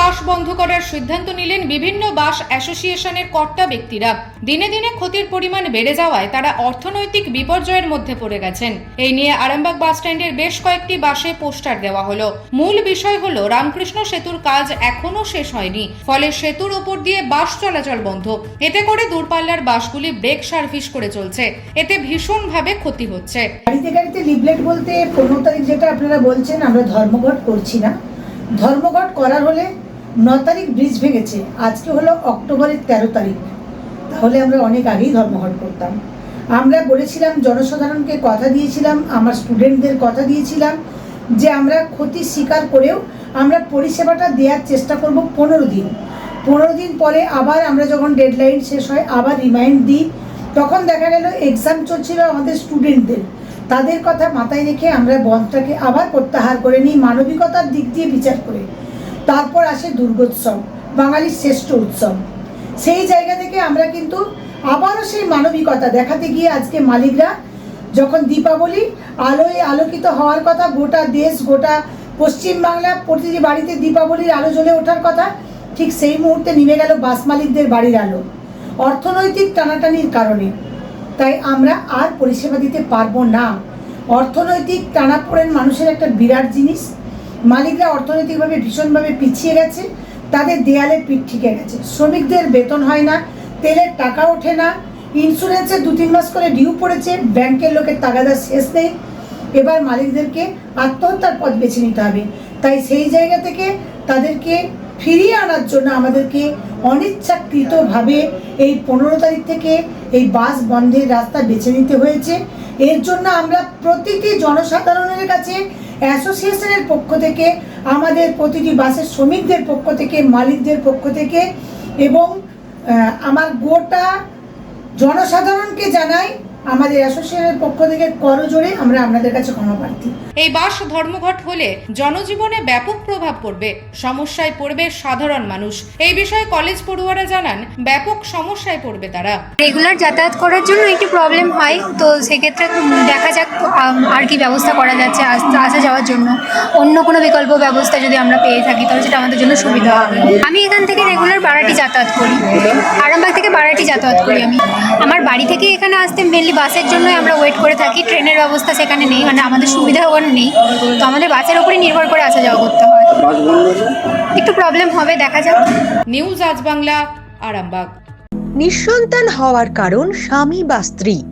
বাস বন্ধ করার সিদ্ধান্ত নিলেন বিভিন্ন বাস অ্যাসোসিয়েশনের কর্তা ব্যক্তিরা। দিনে দিনে ক্ষতির পরিমাণ বেড়ে যাওয়ায় তারা অর্থনৈতিক বিপর্যয়ের মধ্যে পড়ে গেছেন। এই নিয়ে আরামবাগ বাস স্ট্যান্ডের বেশ কয়েকটি বাসে পোস্টার দেওয়া হলো। মূল বিষয় হলো, রামকৃষ্ণ সেতুর কাজ এখনও শেষ হয়নি। ফলে সেতুর উপর দিয়ে বাস চলাচল বন্ধ। এতে করে দূরপাল্লার বাসগুলি ব্রেক সার্ভিস করে চলছে। এতে ভীষণভাবে ক্ষতি হচ্ছে। গাড়িতে গাড়িতে লিফলেট বলতে পনেরো তারিখ যেটা আপনারা বলছেন, আমরা ধর্মঘট করছি না। ধর্মঘট করার হলে ন তারিখ ব্রিজ ভেঙেছে। আজকে হলো অক্টোবরের তেরো তারিখ। তাহলে আমরা অনেক আগেই ধর্মঘট করতাম। আমরা বলেছিলাম, জনসাধারণকে কথা দিয়েছিলাম, আমার স্টুডেন্টদের কথা দিয়েছিলাম যে আমরা ক্ষতি স্বীকার করেও আমরা পরিষেবাটা দেওয়ার চেষ্টা করব পনেরো দিন। পনেরো দিন পরে আবার আমরা যখন ডেডলাইন শেষ হয়, আবার রিমাইন্ড দিই। তখন দেখা গেল এক্সাম চলছিল আমাদের স্টুডেন্টদের তাদের কথা মাথায় রেখে আমরা বন্ধটাকে আবার প্রত্যাহার করে নিই, মানবিকতার দিক দিয়ে বিচার করে। তারপর আসে দুর্গোৎসব, বাঙালির শ্রেষ্ঠ উৎসব। সেই জায়গা থেকে আমরা কিন্তু আবারও সেই মানবিকতা দেখাতে গিয়ে আজকে মালিকরা যখন দীপাবলি আলোয় আলোকিত হওয়ার কথা, গোটা দেশ, গোটা পশ্চিমবাংলা প্রতিটি বাড়িতে দীপাবলির আলো জ্বলে ওঠার কথা, ঠিক সেই মুহূর্তে নেমে গেল বাস মালিকদের বাড়ির আলো। অর্থনৈতিক টানাটানির কারণে। তাই আমরা আর পরিষেবা দিতে পারব না। অর্থনৈতিক টানাপোড়েন মানুষের একটা বিরাট জিনিস মালিকরা অর্থনৈতিকভাবে ভীষণভাবে পিছিয়ে গেছে, তাদের দেয়ালে পিঠ ঠিকে গেছে। শ্রমিকদের বেতন হয় না, তেলের টাকা ওঠে না ইন্স্যুরেন্সে দু তিন মাস করে ডিউ পড়েছে, ব্যাংকের লোকের তাগাদা শেষ নেই। এবার মালিকদেরকে আত্মহত্যার পথ বেছে নিতে হবে। তাই সেই জায়গা থেকে তাদেরকে ফিরিয়ে আনার জন্য আমাদেরকে অনিচ্ছাকৃতভাবে এই পনেরো তারিখ থেকে এই বাস বন্ধের রাস্তা বেছে নিতে হয়েছে। এর জন্য আমরা প্রতিটি জনসাধারণের কাছে অ্যাসোসিয়েশনের পক্ষ থেকে, আমাদের প্রতিটি বাসের শ্রমিকদের পক্ষ থেকে, মালিকদের পক্ষ থেকে এবং আমার গোটা জনসাধারণকে জানাই আমাদের অ্যাসোসিয়েশনের পক্ষ থেকে করজোড়ে আমরা আপনাদের কাছে ক্ষমা প্রার্থী। এই বাস ধর্মঘট হলে জনজীবনে ব্যাপক প্রভাব পড়বে সমস্যায় পড়বে সাধারণ মানুষ। এই বিষয়ে কলেজ পড়ুয়ারা জানান ব্যাপক সমস্যায় পড়বে তারা। রেগুলার যাতায়াত করার জন্য একটু প্রবলেম হয় তো সেক্ষেত্রে দেখা যাক আর কি ব্যবস্থা করা যাচ্ছে আসা যাওয়ার জন্য। অন্য কোনো বিকল্প ব্যবস্থা যদি আমরা পেয়ে থাকি তাহলে সেটা আমাদের জন্য সুবিধা হবে। আমি এখান থেকে রেগুলার বারাটি যাতায়াত করি। আরামবাগ থেকে বারাটি যাতায়াত করি আমি। আমার বাড়ি থেকে এখানে আসতে মেনলি বাসের জন্যই আমরা ওয়েট করে থাকি। ট্রেনের ব্যবস্থা সেখানে নেই মানে আমাদের সুবিধা ওখানে নেই। তো আমাদের বাসের ওপরই নির্ভর করে আসা যাওয়া করতে হয়। একটু প্রবলেম হবে দেখা যাক। নিউজ আজ বাংলা আরামবাগ। নিঃসন্তান হওয়ার কারণ স্বামী বা স্ত্রী।